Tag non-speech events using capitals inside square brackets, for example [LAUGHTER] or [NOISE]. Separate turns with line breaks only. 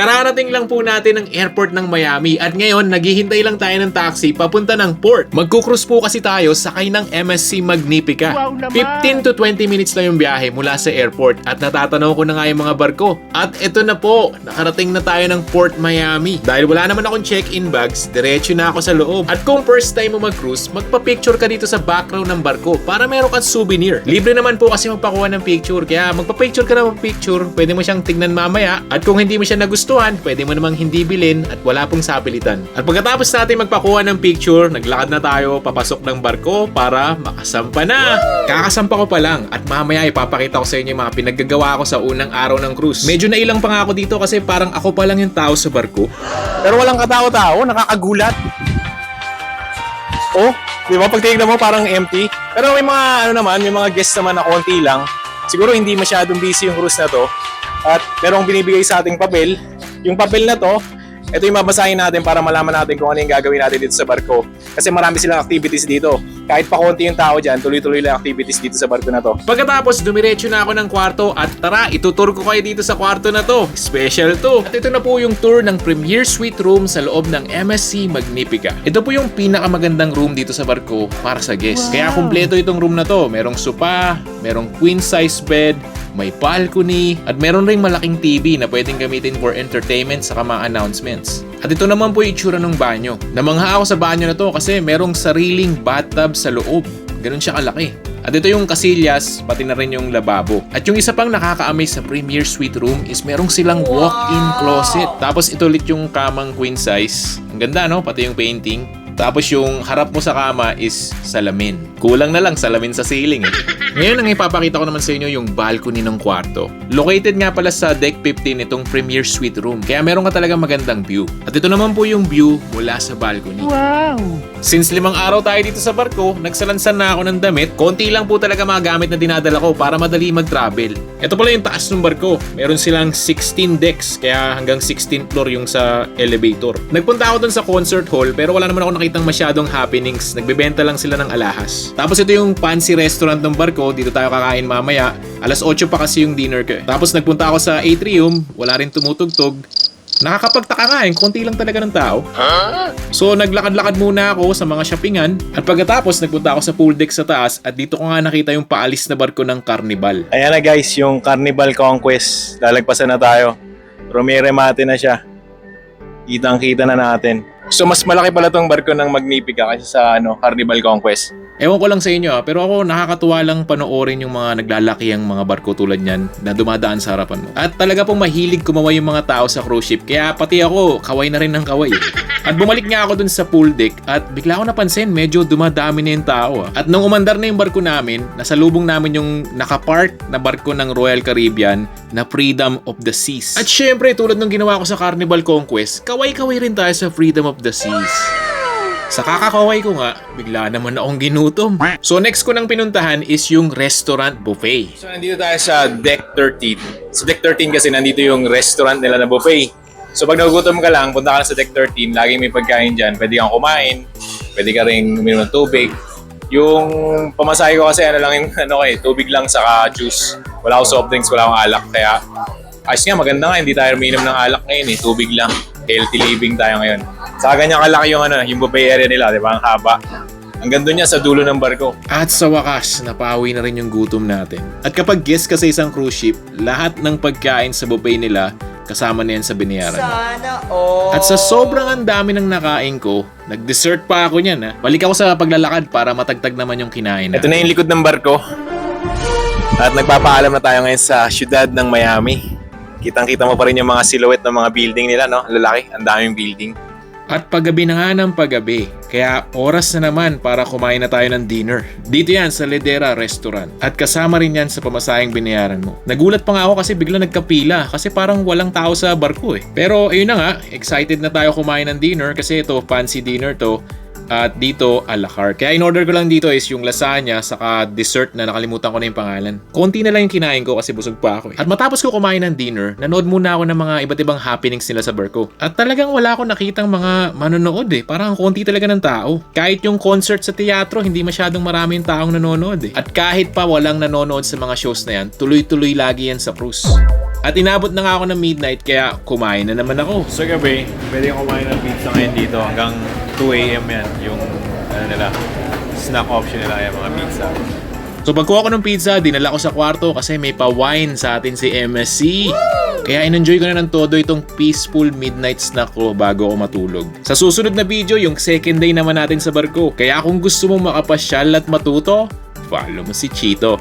Kararating lang po natin ng airport ng Miami at ngayon naghihintay lang tayo ng taxi papunta ng port. Magkukrus po kasi tayo sakay ng MSC Magnifica.
Wow naman!
15 to 20 minutes lang yung biyahe mula sa airport at natatanaw ko na nga yung mga barko. At ito na po, nakarating na tayo ng Port Miami. Dahil wala naman akong check-in bags, diretso na ako sa loob. At kung first time mo mag-cruise, magpa-picture ka dito sa background ng barko para meron kang souvenir. Libre naman po kasi magpakuha ng picture, kaya magpa-picture ka na picture, pwede mo siyang tignan mamaya. At kung hindi mo siya nagustuhan, pwede mo namang hindi bilhin at wala pong sapilitan. At pagkatapos natin magpakuha ng picture, naglakad na tayo papasok ng barko para makasampa na. Kakasampa ko pa lang at mamaya ipapakita ko sa inyo yung mga pinaggagawa ko sa unang araw ng cruise. Medyo nailang pa nga ako dito kasi parang ako pa lang yung tao sa barko.
Pero walang katao-tao, nakakagulat. Oh, di ba? Pag tinignan mo parang empty. Pero may mga ano naman, may mga guests naman na konti lang. Siguro hindi masyadong busy yung cruise na to. At merong binibigay sa ating papel. Yung papel na to, ito yung babasahin natin para malaman natin kung ano yung gagawin natin dito sa barko. Kasi marami silang activities dito. Kahit pa konti yung tao dyan, tuloy-tuloy lang activities dito sa barko na to.
Pagkatapos, dumiretso na ako ng kwarto at tara, itutur ko kayo dito sa kwarto na to. Special to. At ito na po yung tour ng Premier Suite Room sa loob ng MSC Magnifica. Ito po yung pinakamagandang room dito sa barko para sa guests. Kaya kumpleto itong room na to. Merong sopa, merong queen size bed, may balcony, at meron ring malaking TV na pwedeng gamitin for entertainment sa mga announcements. At ito naman po yung itsura ng banyo. Namangha ako sa banyo na to kasi merong sariling bathtub sa loob. Ganun siya kalaki. At ito yung kasilyas, pati na rin yung lababo. At yung isa pang nakaka-amaze sa Premier Suite Room is merong silang walk-in closet. Tapos ito ulit yung kamang queen size. Ang ganda no? Pati yung painting. Tapos yung harap mo sa kama is salamin. Kulang na lang salamin sa ceiling eh. [LAUGHS] Ngayon ang ipapakita ko naman sa inyo yung balcony ng kwarto. Located nga pala sa deck 15 itong Premier Suite Room. Kaya meron ka talaga magandang view. At ito naman po yung view mula sa balcony.
Wow!
Since limang araw tayo dito sa barko, nagsalansan na ako ng damit. Konti lang po talaga mga gamit na dinadala ko para madali mag-travel. Ito pala yung taas ng barko. Meron silang 16 decks, kaya hanggang 16 floor yung sa elevator. Nagpunta ako dun sa concert hall, pero wala naman ako nakitang masyadong happenings. Nagbebenta lang sila ng alahas. Tapos ito yung fancy restaurant ng barko. Dito tayo kakain mamaya. Alas 8 pa kasi yung dinner ko. eh. Tapos nagpunta ako sa atrium. Wala rin tumutugtog. Nakakapagtaka nga eh, konti lang talaga ng tao. So naglakad-lakad muna ako sa mga shoppingan at pagkatapos nagpunta ako sa pool deck sa taas at dito ko nga nakita yung paalis na barko ng Carnival.
Ayan na guys, yung Carnival Conquest. Lalagpasan na tayo. Romere mate na siya. Kitang-kita na natin. So mas malaki pala tong barko ng Magnifica kasi sa ano, Carnival Conquest.
Ewan ko lang sa inyo ah, pero ako nakakatuwa lang panoorin yung mga naglalaki ang mga barko tulad niyan na dumadaan sa harapan mo. At talaga pong mahilig kumaway yung mga tao sa cruise ship kaya pati ako kaway na rin ng kaway. At bumalik nga ako dun sa pool deck at bigla ko napansin medyo dumadami na yung tao ah. At nung umandar na yung barko namin, nasa lubong namin yung nakapark na barko ng Royal Caribbean na Freedom of the Seas. At syempre tulad ng ginawa ko sa Carnival Conquest, kaway-kaway rin tayo sa Freedom of the Seas. Sa kakakaway ko nga, bigla naman akong ginutom. So next ko nang pinuntahan is yung restaurant buffet.
So nandito tayo sa Deck 13. Sa Deck 13 kasi nandito yung restaurant nila na buffet. So pag nagugutom ka lang, punta ka na sa Deck 13, laging may pagkain dyan. Pwede kang kumain, pwede ka rin uminom ng tubig. Yung pamasahe ko kasi ano lang yung ano ko eh, tubig lang saka juice. Wala akong soft drinks, wala akong alak. Kaya ayos nga, maganda nga, hindi tayo uminom ng alak ngayon eh, tubig lang. Healthy living tayo ngayon. Saka ganyan kalaki yung ano, yung buffet area nila, di ba? Ang haba. Ang ganda niya sa dulo ng barko.
At sa wakas, napawi na rin yung gutom natin. At kapag guest ka sa isang cruise ship, lahat ng pagkain sa buffet nila, kasama na yan sa binayaran.
Sana all.
At sa sobrang ang dami ng nakain ko, nag-dessert pa ako niyan ha. Balik ako sa paglalakad para matagtag naman yung kinain
Ito na yung likod ng barko. At nagpapaalam na tayo ngayon sa syudad ng Miami. Kitang-kita mo pa rin yung mga silhouette ng mga building nila, no? Lalaki, ang daming building.
At paggabi na nga ng paggabi, kaya oras na naman para kumain na tayo ng dinner. Dito yan sa Ledera Restaurant. At kasama rin yan sa pamasaheng binayaran mo. Nagulat pa nga ako kasi bigla nagkapila kasi parang walang tao sa barko eh. Pero ayun na nga, excited na tayo kumain ng dinner kasi ito fancy dinner to. At dito, a la carte. Kaya in-order ko lang dito is yung lasagna saka dessert na nakalimutan ko na yung pangalan. Konti na lang yung kinain ko kasi busog pa ako eh. At matapos ko kumain ng dinner, nanood muna ako ng mga iba't ibang happenings nila sa barko. At talagang wala ako nakitang mga manonood eh. Parang ang konti talaga ng tao. Kahit yung concert sa teatro, hindi masyadong maraming taong nanonood eh. At kahit pa walang nanonood sa mga shows na yan, tuloy-tuloy lagi yan sa cruise. At inabot na nga ako ng midnight kaya kumain na naman ako.
Sa gabi, pwede kumain ng pizza ngayon dito hanggang 2 a.m. yan. Yung ano nila, snack option nila yung mga pizza.
So pagkuha ko ng pizza, dinala ko sa kwarto kasi may pa-wine sa atin si MSC. Kaya in-enjoy ko na ng todo itong peaceful midnight snack ko bago ako matulog. Sa susunod na video, yung second day naman natin sa barko. Kaya kung gusto mong makapasyal at matuto, follow mo si Chito.